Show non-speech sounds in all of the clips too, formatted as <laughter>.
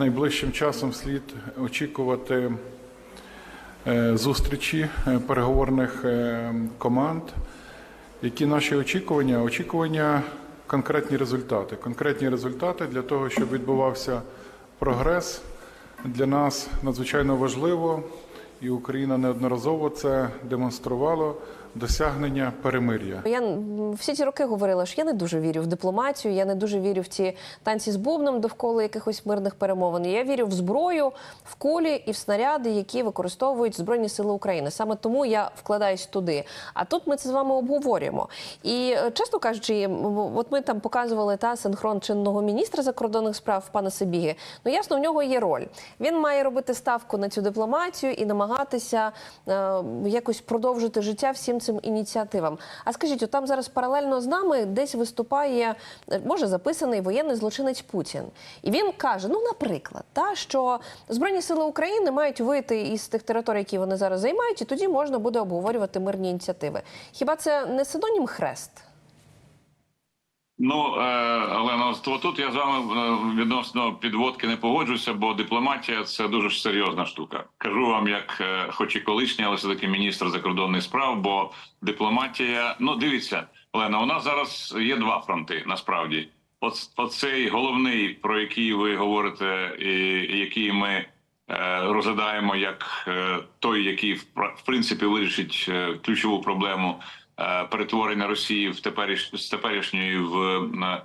Найближчим часом слід очікувати е, зустрічі е, переговорних е, команд. Які наші очікування? Очікування конкретні результати. Конкретні результати для того, щоб відбувався прогрес. Для нас надзвичайно важливо, і Україна неодноразово це демонструвала досягнення перемир'я. Я всі ці роки говорила, що я не дуже вірю в дипломатію, я не дуже вірю в ці танці з бубном довкола якихось мирних перемовин. Я вірю в зброю, в кулі і в снаряди, які використовують Збройні Сили України. Саме тому я вкладаюсь туди. А тут ми це з вами обговорюємо. І е, чесно кажучи, от ми там показували та синхрон чинного міністра закордонних справ пана Сибіги. Ну ясно, в нього є роль. Він має робити ставку на цю дипломатію і намагатися е, якось продовжити життя всім цим ініціативам. А скажіть, от там зараз паралельно з нами десь виступає, е, може записаний воєнний злочинець Путін, і він каже: ну, наприклад, та що збройні сили України мають вийти із тих територій, які вони зараз займають, і тоді можна буде обговорювати мирні ініціативи. Хіба це не синонім хрест? Ну, е, Олена, тут я з вами е, відносно підводки не погоджуся, бо дипломатія це дуже серйозна штука. Кажу вам, як е, хоч і колишній, але все таки міністр закордонних справ. Бо дипломатія, ну дивіться, Олена, у нас зараз є два фронти. Насправді, оцей головний, про який ви говорите, і який ми розглядаємо як той, який в принципі вирішить ключову проблему перетворення Росії в теперіш з теперішньої в е,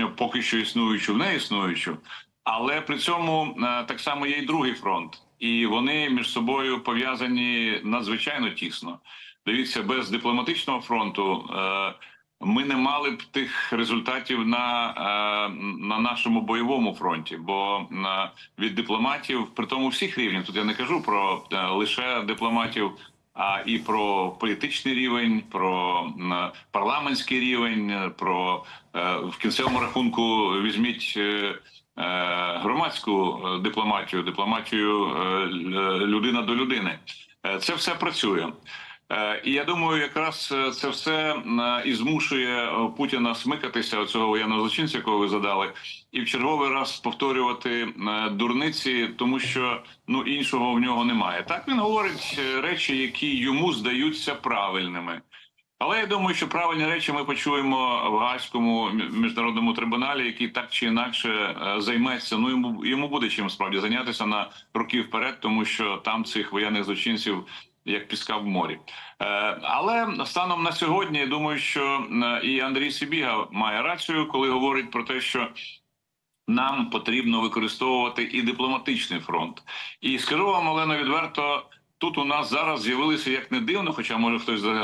е, поки що існуючу в неіснуючу. Але при цьому е, так само є і другий фронт, і вони між собою пов'язані надзвичайно тісно. Дивіться, без дипломатичного фронту е, ми не мали б тих результатів на, е, на нашому бойовому фронті, бо е, від дипломатів, при тому всіх рівнів, тут я не кажу про е, лише дипломатів, а і про політичний рівень, про парламентський рівень, про е, в кінцевому рахунку візьміть. е, е, Громадську дипломатію, дипломатію людина до людини, це все працює. Е, І я думаю, якраз е, це все і змушує е, Путіна смикатися цього воєнного злочинця, якого ви задали, і в черговий раз повторювати е, дурниці, тому що ну іншого в нього немає. Так він говорить е, речі, які йому здаються правильними. Але я думаю, що правильні речі ми почуємо в Гаазькому міжнародному трибуналі, який так чи інакше е, займеться. Ну йому йому буде чим справді зайнятися на роки вперед, тому що там цих воєнних злочинців як піска в морі. Е, але станом на сьогодні я думаю, що і Андрій Сибіга має рацію, коли говорить про те, що нам потрібно використовувати і дипломатичний фронт. І скажу вам, Олена, відверто. Тут у нас зараз з'явилися як не дивно, хоча може хтось з е,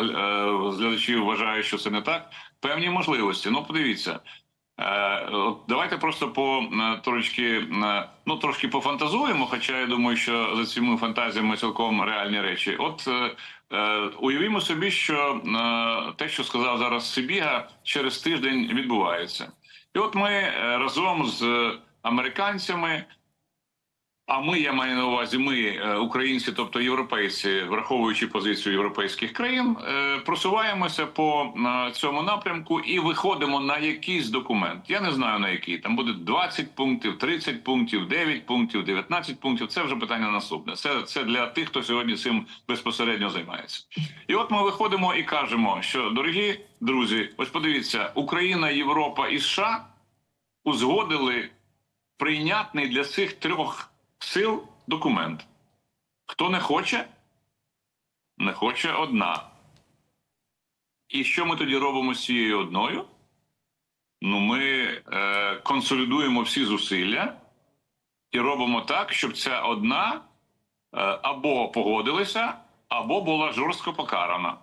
глядачів вважає, що це не так. Певні можливості. Ну, подивіться, давайте просто по е, трошки е, ну трошки пофантазуємо. Хоча я думаю, що за цими фантазіями цілком реальні речі. От е, е, уявімо собі, що е, те, що сказав зараз Сибіга, через тиждень відбувається, і от ми е, разом з американцями. А ми, я маю на увазі, ми, е, українці, тобто європейці, враховуючи позицію європейських країн, е, просуваємося по е, цьому напрямку і виходимо на якийсь документ. Я не знаю на який там буде 20 пунктів, 30 пунктів, 9 пунктів, 19 пунктів. Це вже питання наступне. Це, це для тих, хто сьогодні цим безпосередньо займається. І от ми виходимо і кажемо, що дорогі друзі, ось подивіться, Україна, Європа і США узгодили прийнятний для цих трьох сил документ. Хто не хоче, не хоче одна. І що ми тоді робимо з цією одною? Ну, ми е, консолідуємо всі зусилля і робимо так, щоб ця одна е, або погодилася, або була жорстко покарана.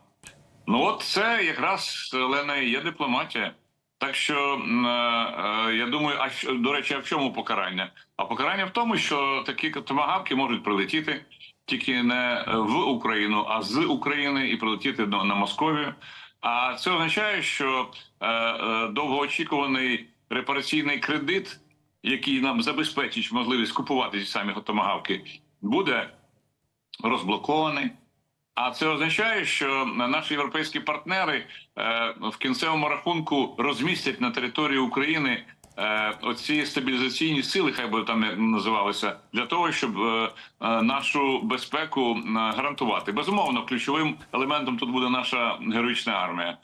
Ну, от це якраз Лена є дипломатія. Так що е, е, я думаю, а до речі, а в чому покарання? А покарання в тому, що такі томагавки можуть прилетіти тільки не в Україну, а з України і прилетіти до на Московію. А це означає, що е, е, довгоочікуваний репараційний кредит, який нам забезпечить можливість купувати ті самі томагавки, буде розблокований. А це означає, що наші європейські партнери е, в кінцевому рахунку розмістять на території України е, оці стабілізаційні сили, хай би там називалися, для того, щоб е, нашу безпеку гарантувати. Безумовно, ключовим елементом тут буде наша героїчна армія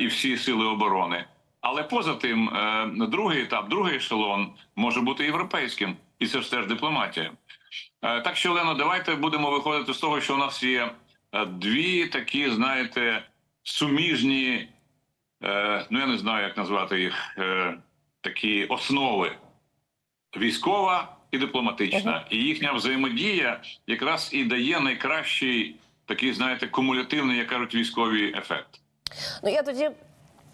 і всі сили оборони. Але поза тим, другий етап, другий ешелон може бути європейським, і це ж теж дипломатія. Так що, Олено, давайте будемо виходити з того, що у нас є дві такі, знаєте, суміжні, е, ну я не знаю, як назвати їх, е, такі основи військова і дипломатична. І їхня взаємодія якраз і дає найкращий такий, знаєте, кумулятивний, як кажуть, військовий ефект. Ну я тоді.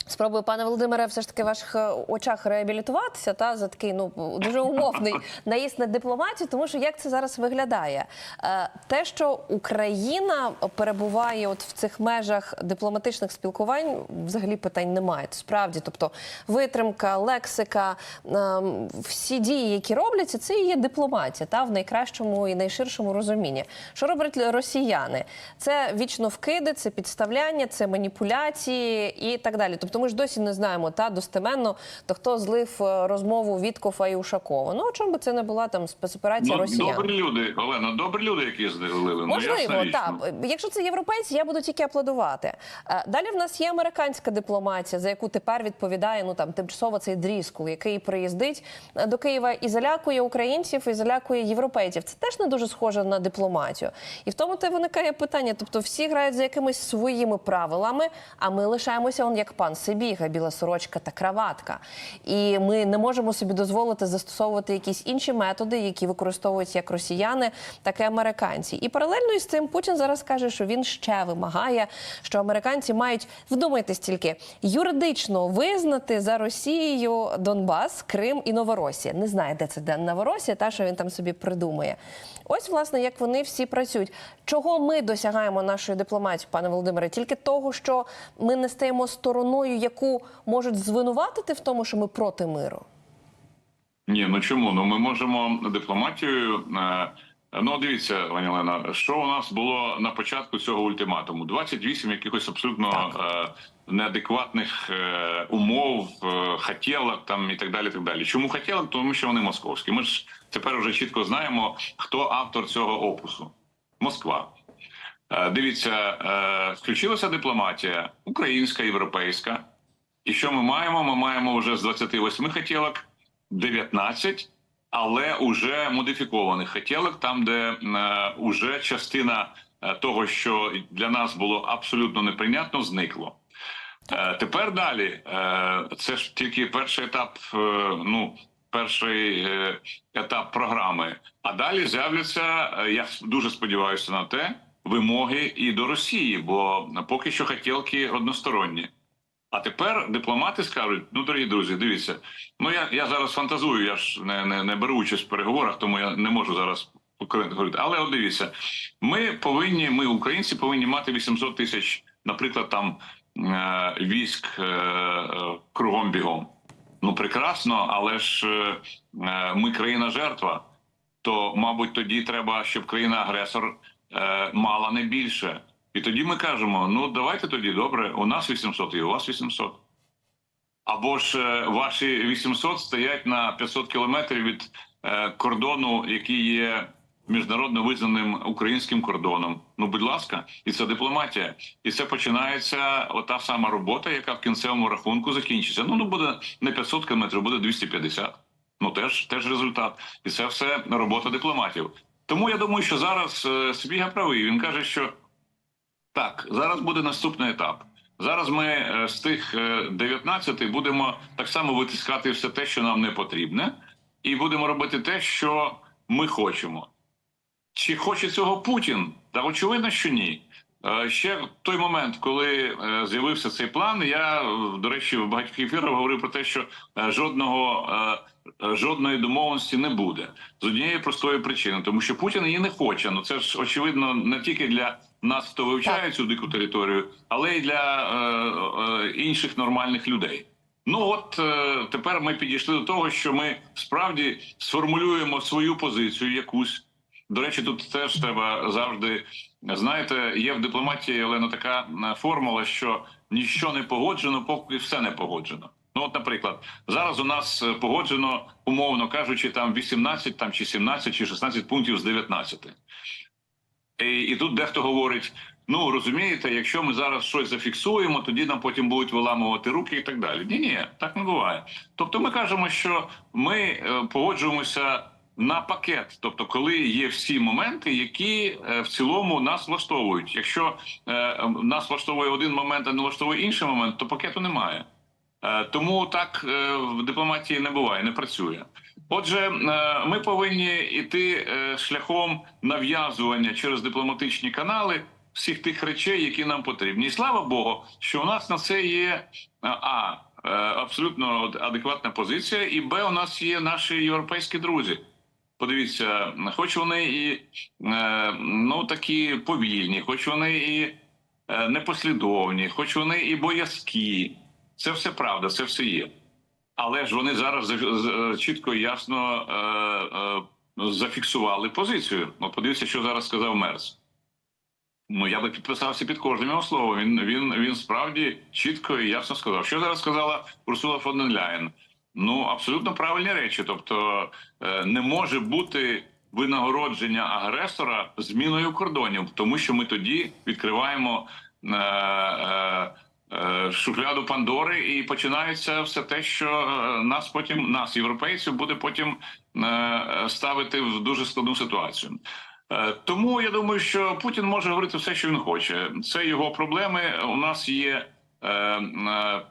Спробую, пане Володимире, все ж таки в ваших е, очах реабілітуватися та за такий ну дуже умовний <laughs> наїзд на дипломатію, тому що як це зараз виглядає? Е, Те, що Україна перебуває от в цих межах дипломатичних спілкувань, взагалі питань немає. Справді, тобто витримка, лексика, ем, всі дії, які робляться, це і є дипломатія, та в найкращому і найширшому розумінні. Що роблять росіяни? Це вічно вкиди, це підставляння, це маніпуляції і так далі. Тобто ми ж досі не знаємо та достеменно, то хто злив е, розмову Віткофа і Ушакова. Ну, чому би це не була там спецоперація Ну, росіян? добрі люди, Олена, добрі люди, які злили. Ну, Можливо, ясна так. ну. Якщо це європейці, я буду тільки аплодувати. Е, Далі в нас є американська дипломатія, за яку тепер відповідає ну там тимчасово цей дріскул, який приїздить е, до Києва і залякує українців, і залякує європейців. Це теж не дуже схоже на дипломатію. І в тому те виникає питання. Тобто, всі грають за якимись своїми правилами, а ми лишаємося, он як пан Сибіга, біла сорочка та краватка. І ми не можемо собі дозволити застосовувати якісь інші методи, які використовують як росіяни, так і американці. І паралельно із цим Путін зараз каже, що він ще вимагає, що американці мають вдумайтесь тільки юридично визнати за Росією Донбас, Крим і Новоросія. Не знає, де це де Новоросія, та що він там собі придумує. Ось, власне, як вони всі працюють. Чого ми досягаємо нашою дипломатією, пане Володимире? Тільки того, що ми не стаємо стороною, яку можуть звинуватити в тому, що ми проти миру. Ні, ну чому? Ну ми можемо дипломатією. Е, ну дивіться, пані Олена, що у нас було на початку цього ультиматуму? 28 якихось абсолютно е, неадекватних е, умов, е, хотілок там і так далі. Так далі. Чому хотілок? Тому що вони московські. Ми ж тепер вже чітко знаємо, хто автор цього опусу. Москва. Е, дивіться, е, включилася дипломатія українська, європейська. І що ми маємо? Ми маємо вже з 28 хотілок 19, але уже модифікованих хотілок, там, де е, уже частина е, того, що для нас було абсолютно неприйнятно, зникло. Е, тепер далі е, це ж тільки перший етап, е, ну перший е, етап програми. А далі з'являться, е, я дуже сподіваюся на те, вимоги і до Росії, бо поки що хотілки односторонні. А тепер дипломати скажуть: ну, дорогі друзі, дивіться, ну я, я зараз фантазую, я ж не, не, не беру участь в переговорах, тому я не можу зараз говорити. Але от дивіться, ми повинні, ми, українці, повинні мати 800 тисяч, наприклад, там е, військ е, е, кругом бігом. Ну прекрасно, але ж ми країна жертва. То, мабуть, тоді треба, щоб країна-агресор мала не більше. І тоді ми кажемо: ну давайте тоді добре, у нас 800 і у вас 800. Або ж е, ваші 800 стоять на 500 кілометрів від е, кордону, який є міжнародно визнаним українським кордоном. Ну, будь ласка, і це дипломатія. І це починається ота сама робота, яка в кінцевому рахунку закінчиться. Ну, ну буде не 500 кілометрів, буде 250. Ну теж теж результат, і це все робота дипломатів. Тому я думаю, що зараз Сбіга правий. Він каже, що так, зараз буде наступний етап. Зараз ми е, з тих е, 19 будемо так само витискати все те, що нам не потрібне, і будемо робити те, що ми хочемо. Чи хоче цього Путін? Та очевидно, що ні. Е, Ще в той момент, коли е, з'явився цей план, я е, до речі в багатьох ефірах говорив про те, що жодного жодної домовленості не буде з однієї простої причини, тому що Путін її не хоче. Ну це ж очевидно не тільки для нас, хто вивчає цю дику територію, але й для е, е, інших нормальних людей. Ну от е, тепер ми підійшли до того, що ми справді сформулюємо свою позицію якусь. До речі, тут теж треба завжди знаєте, є в дипломатії Олена така е, формула, що ніщо не погоджено, поки все не погоджено. Ну, от, наприклад, зараз у нас е, погоджено, умовно кажучи, там 18 там, чи 17 чи 16 пунктів з 19. І, і тут дехто говорить: ну розумієте, якщо ми зараз щось зафіксуємо, тоді нам потім будуть виламувати руки і так далі. Ні, ні, так не буває. Тобто, ми кажемо, що ми е, погоджуємося на пакет, тобто, коли є всі моменти, які е, в цілому нас влаштовують. Якщо е, нас влаштовує один момент, а не влаштовує інший момент, то пакету немає. Е, Тому так в дипломатії не буває, не працює. Отже, ми повинні йти шляхом нав'язування через дипломатичні канали всіх тих речей, які нам потрібні. І слава Богу, що у нас на це є а абсолютно адекватна позиція, і б у нас є наші європейські друзі. Подивіться, хоч вони і е, ну такі повільні, хоч вони і е, непослідовні, хоч вони і боязкі. Це все правда, це все є. Але ж вони зараз чітко і ясно е, е, зафіксували позицію. От подивіться, що зараз сказав Мерс. Ну я би підписався під кожним його словом. Він він він справді чітко і ясно сказав. Що зараз сказала Урсула фон дер Ляєн? Ну абсолютно правильні речі. Тобто е, не може бути винагородження агресора зміною кордонів, тому що ми тоді відкриваємо. е, е, шухляду Пандори, і починається все те, що нас потім, нас, європейців, буде потім ставити в дуже складну ситуацію. Тому я думаю, що Путін може говорити все, що він хоче. Це його проблеми. У нас є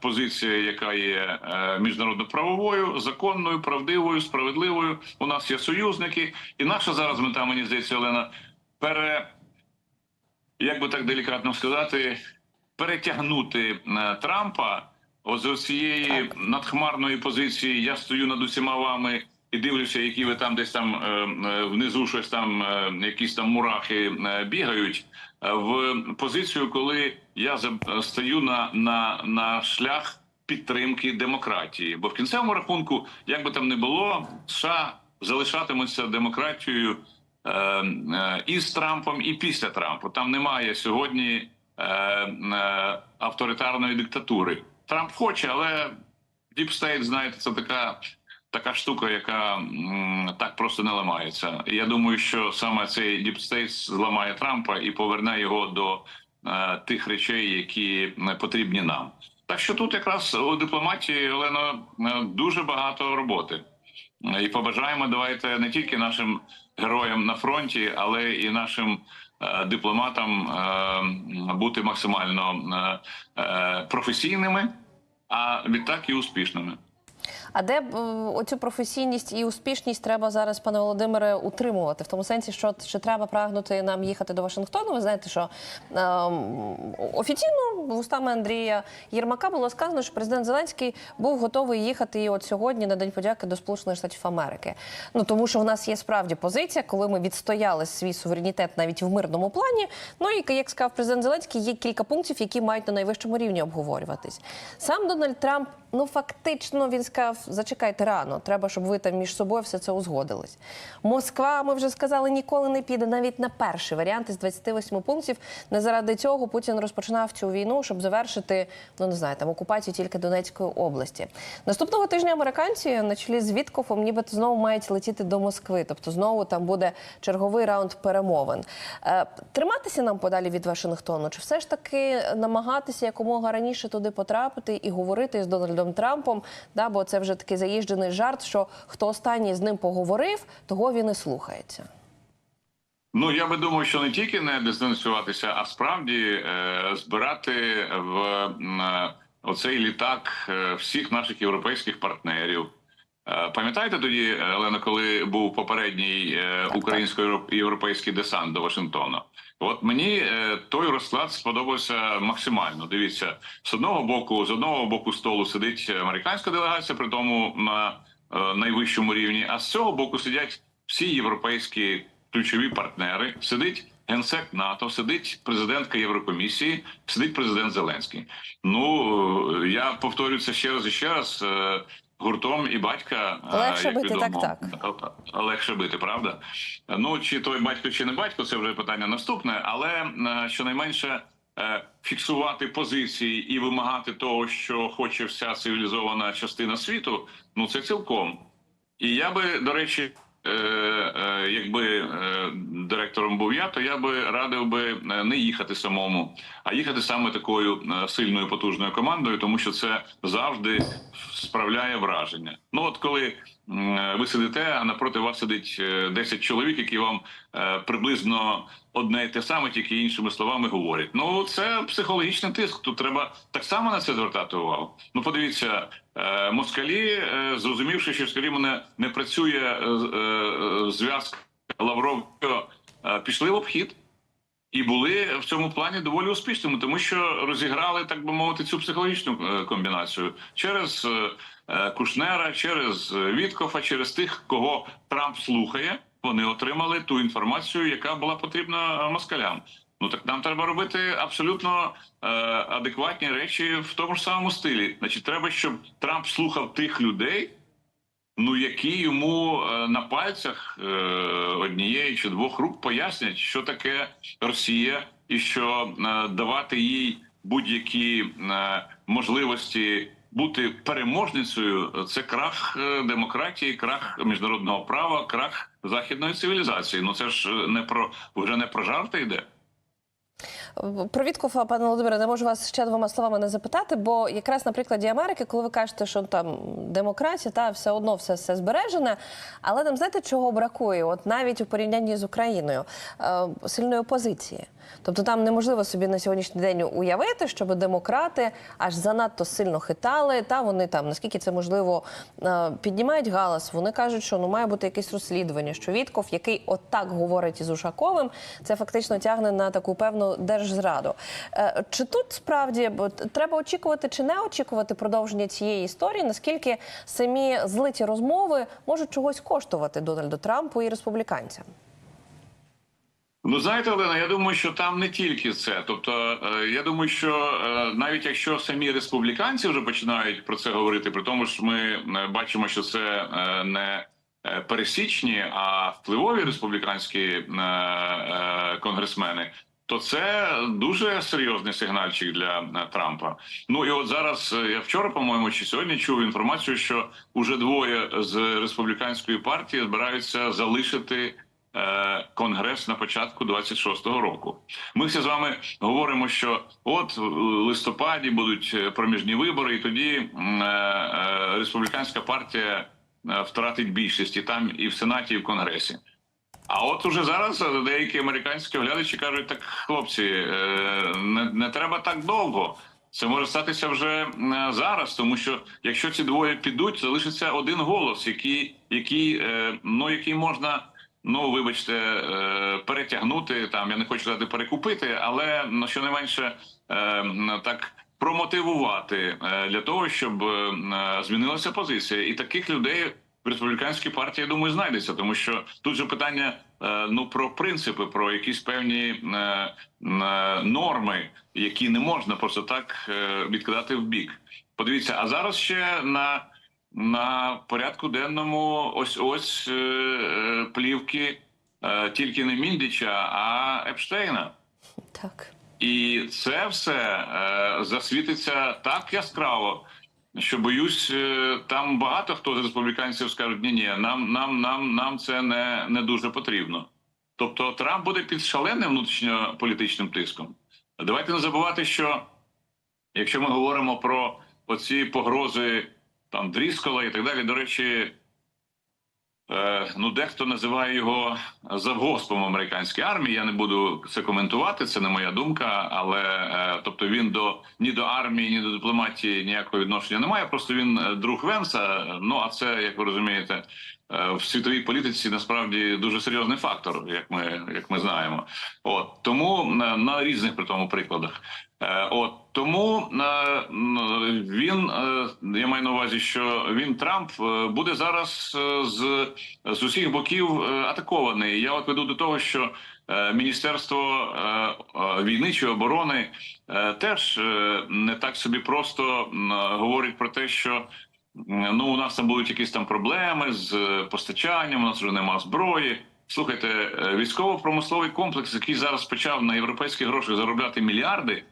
позиція, яка є е, міжнародно-правовою, законною, правдивою, справедливою. У нас є союзники, і наша зараз мета, мені здається, Олена, пере як би так делікатно сказати, перетягнути е, Трампа з цієї надхмарної позиції. Я стою над усіма вами і дивлюся, які ви там десь там е, е, внизу щось там, е, якісь там мурахи бігають. В позицію, коли я стою на, на, на шлях підтримки демократії, бо в кінцевому рахунку, як би там не було, США залишатимуться демократією і з Трампом, і після Трампу. Там немає сьогодні авторитарної диктатури. Трамп хоче, але State, знаєте, це така. Така штука, яка так просто не ламається. І я думаю, що саме цей State зламає Трампа і поверне його до е, тих речей, які потрібні нам. Так що тут якраз у дипломатії Олено е, дуже багато роботи. І побажаємо давайте не тільки нашим героям на фронті, але і нашим е, дипломатам е, бути максимально е, е, професійними, а відтак і успішними. А де е, оцю професійність і успішність треба зараз, пане Володимире, утримувати? В тому сенсі, що чи треба прагнути нам їхати до Вашингтону? Ви знаєте, що ем, офіційно вустами Андрія Єрмака було сказано, що президент Зеленський був готовий їхати і от сьогодні на День подяки до Сполучених Штатів Америки. Ну тому що в нас є справді позиція, коли ми відстояли свій суверенітет навіть в мирному плані. Ну і як сказав президент Зеленський, є кілька пунктів, які мають на найвищому рівні обговорюватись. Сам Дональд Трамп, ну фактично, він сказав: зачекайте рано, треба, щоб ви там між собою все це узгодились. Москва, ми вже сказали, ніколи не піде навіть на перший варіант із 28 пунктів. Не заради цього Путін розпочинав цю війну, щоб завершити, ну не знаю, там окупацію тільки Донецької області. Наступного тижня американці на чолі з Віткофом нібито знову мають летіти до Москви. Тобто знову там буде черговий раунд перемовин. Е, триматися нам подалі від Вашингтону, чи все ж таки намагатися якомога раніше туди потрапити і говорити з Дональдом Трампом? Да, бо це вже такий заїжджений жарт, що хто останній з ним поговорив, того він і слухається. Ну я би думав, що не тільки не дистанціюватися, а справді е, збирати в е, оцей літак е, всіх наших європейських партнерів. Е, Пам'ятаєте тоді, Олена, коли був попередній е, українсько-європейський десант до Вашингтона? От мені е, той розклад сподобався максимально. Дивіться, з одного боку, з одного боку столу сидить американська делегація, при тому на найвищому рівні, а з цього боку сидять всі європейські ключові партнери. Сидить генсек НАТО, сидить президентка Єврокомісії, сидить президент Зеленський. Ну я повторюю це ще раз і ще раз. Е, Гуртом і батька е, Легше як бити, відомо, так, так. легше бити, правда? Ну чи той батько, чи не батько, це вже питання наступне. Але е, щонайменше е, фіксувати позиції і вимагати того, що хоче вся цивілізована частина світу, ну це цілком. І я би, до речі, е, е, якби е, директором був я, то я би радив би е, не їхати самому, а їхати саме такою е, сильною потужною командою, тому що це завжди справляє враження. Ну от коли ви сидите, а напроти вас сидить е, 10 чоловік, які вам е, приблизно одне і те саме, тільки іншими словами говорять. Ну це психологічний тиск. Тут треба так само на це звертати увагу. Ну подивіться, е, москалі, е, зрозумівши, що скорі мене не працює е, е, зв'язка Лавров, е, пішли в обхід. І були в цьому плані доволі успішними, тому що розіграли, так би мовити, цю психологічну е, комбінацію через е, е, Кушнера, через е, Віткофа, через тих, кого Трамп слухає. Вони отримали ту інформацію, яка була потрібна е, москалям. Ну так нам треба робити абсолютно е, адекватні речі в тому ж самому стилі. Значить, треба, щоб Трамп слухав тих людей, ну які йому е, на пальцях е, однієї чи двох рук пояснять, що таке Росія, і що е, давати їй будь-які е, можливості бути переможницею це крах е, демократії, крах міжнародного права, крах західної цивілізації. Ну це ж е, не про вже не про жарти йде. Про Віткофа, пане Володимире, не можу вас ще двома словами не запитати, бо якраз на прикладі Америки, коли ви кажете, що там демократія, та все одно все, все збережене, але нам знаєте, чого бракує? От навіть у порівнянні з Україною е, сильної опозиції. Тобто там неможливо собі на сьогоднішній день уявити, щоб демократи аж занадто сильно хитали. Та вони там, наскільки це можливо, е, піднімають галас. Вони кажуть, що ну має бути якесь розслідування, що Вітков, який отак говорить із Ушаковим, це фактично тягне на таку певну держзраду. Е, Чи тут справді треба очікувати чи не очікувати продовження цієї історії? Наскільки самі злиті розмови можуть чогось коштувати Дональду Трампу і республіканцям? Ну, знаєте, Олена, я думаю, що там не тільки це. Тобто, е, я думаю, що е, навіть якщо самі республіканці вже починають про це говорити, при тому ж ми бачимо, що це не пересічні, а впливові республіканські конгресмени. То це дуже серйозний сигнальчик для е, Трампа. Ну і от зараз е, я вчора, по-моєму, чи сьогодні чув інформацію, що уже двоє з республіканської партії збираються залишити е, конгрес на початку 26-го року. Ми всі з вами говоримо, що от в листопаді будуть проміжні вибори, і тоді республіканська партія втратить більшість і там і в сенаті, і в конгресі. А от уже зараз е, деякі американські оглядачі кажуть: так, хлопці, е, не, не треба так довго. Це може статися вже е, зараз, тому що якщо ці двоє підуть, залишиться один голос, який, який, ну, який можна. Ну, вибачте, перетягнути там. Я не хочу сказати перекупити, але ну, щонайменше е, м, так промотивувати для того, щоб змінилася позиція, і таких людей в республіканській партії, я думаю, знайдеться, тому що тут же питання е, ну про принципи, про якісь певні е, е, норми, які не можна просто так відкидати в бік. Подивіться, а зараз ще на на порядку денному ось ось плівки тільки не Міндіча, а Епштейна. Так. І це все е, засвітиться так яскраво, що боюсь, е, там багато хто з республіканців скажуть: ні, ні, нам, нам, нам, нам це не, не дуже потрібно. Тобто Трамп буде під шаленим внутрішньополітичним тиском. Давайте не забувати, що якщо ми говоримо про оці погрози там Дріскола і так далі, до речі, ну дехто називає його завгоспом американської армії. Я не буду це коментувати, це не моя думка. Але е, тобто він до ні до армії, ні до дипломатії ніякого відношення не має. Просто він е, друг Венса. Ну а це, як ви розумієте, е, в світовій політиці насправді дуже серйозний фактор, як ми як ми знаємо. От тому на, на різних при тому прикладах. Е, От тому е, він е, я маю на увазі, що він Трамп е, буде зараз е, з, з усіх боків е, атакований. Я от веду до того, що е, міністерство е, е, війни чи оборони е, теж е, не так собі просто говорить про те, що. Ну, у нас там будуть якісь там проблеми з е, постачанням, у нас вже нема зброї. Слухайте, е, військово-промисловий комплекс, який зараз почав на європейські гроші заробляти мільярди,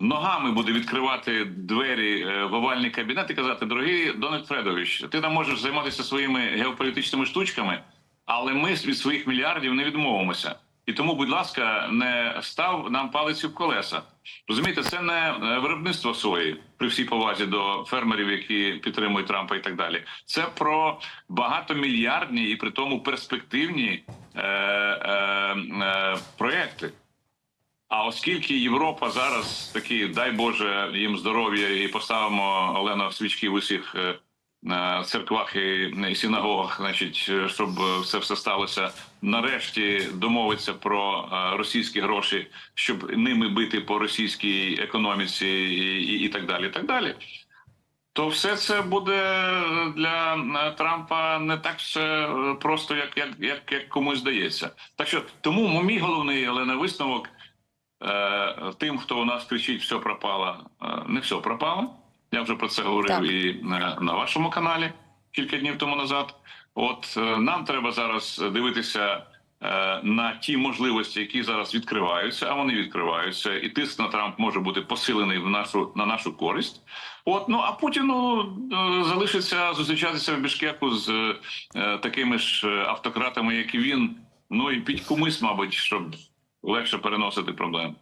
ногами буде відкривати двері е, в овальний кабінет і казати: дорогий Дональд Фредович, ти там можеш займатися своїми геополітичними штучками, але ми від своїх мільярдів не відмовимося. І тому, будь ласка, не став нам палицю в колеса. Розумієте, це не е, виробництво сої при всій повазі до фермерів, які підтримують Трампа і так далі. Це про багатомільярдні і при тому перспективні е, е, е, проекти. А оскільки Європа зараз такі, дай Боже їм здоров'я, і поставимо Олена свічки в усіх е, церквах і, синагогах, значить, е, щоб е, це все сталося, нарешті домовиться про е, російські гроші, щоб ними бити по російській економіці, і, і, і так далі. Так далі. То все це буде для е, Трампа не так все е, просто, як, як, як, як комусь здається. Так що тому мій головний Олена висновок е, тим, хто у нас кричить, все пропало, е, не все пропало. Я вже про це говорив Так. і е, на вашому каналі кілька днів тому назад. От е, нам треба зараз дивитися е, на ті можливості, які зараз відкриваються, а вони відкриваються, і тиск на Трамп може бути посилений в нашу на нашу користь. От ну а Путіну залишиться зустрічатися в Бішкеку з такими ж автократами, як і він. Ну і піть комусь, мабуть, щоб легше переносити проблеми.